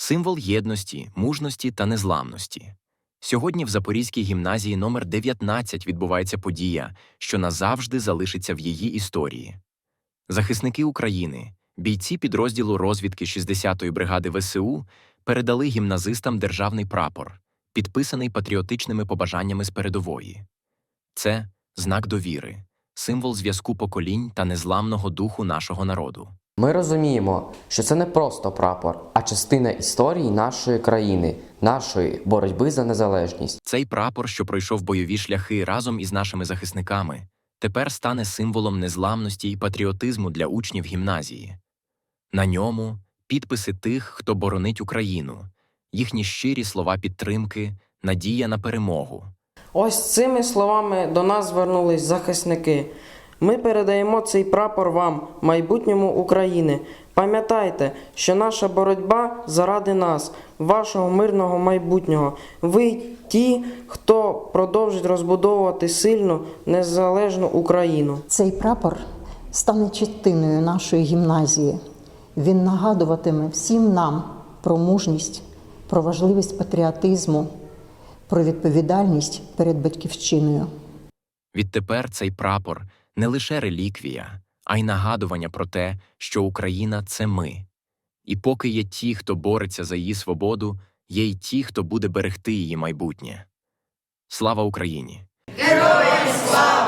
символ єдності, мужності та незламності. Сьогодні в Запорізькій гімназії номер 19 відбувається подія, що назавжди залишиться в її історії. Захисники України, бійці підрозділу розвідки 60-ї бригади ВСУ передали гімназистам державний прапор, підписаний патріотичними побажаннями з передової. Це знак довіри, символ зв'язку поколінь та незламного духу нашого народу. Ми розуміємо, що це не просто прапор, а частина історії нашої країни, нашої боротьби за незалежність. Цей прапор, що пройшов бойові шляхи разом із нашими захисниками, тепер стане символом незламності і патріотизму для учнів гімназії. На ньому підписи тих, хто боронить Україну, їхні щирі слова підтримки, надія на перемогу. Ось цими словами до нас звернулись захисники. Ми передаємо цей прапор вам, майбутньому України. Пам'ятайте, що наша боротьба заради нас, вашого мирного майбутнього. Ви ті, хто продовжить розбудовувати сильну, незалежну Україну. Цей прапор стане частиною нашої гімназії. Він нагадуватиме всім нам про мужність, про важливість патріотизму, про відповідальність перед батьківщиною. Відтепер цей прапор не лише реліквія, а й нагадування про те, що Україна це ми. І поки є ті, хто бореться за її свободу, є й ті, хто буде берегти її майбутнє. Слава Україні! Героям слава!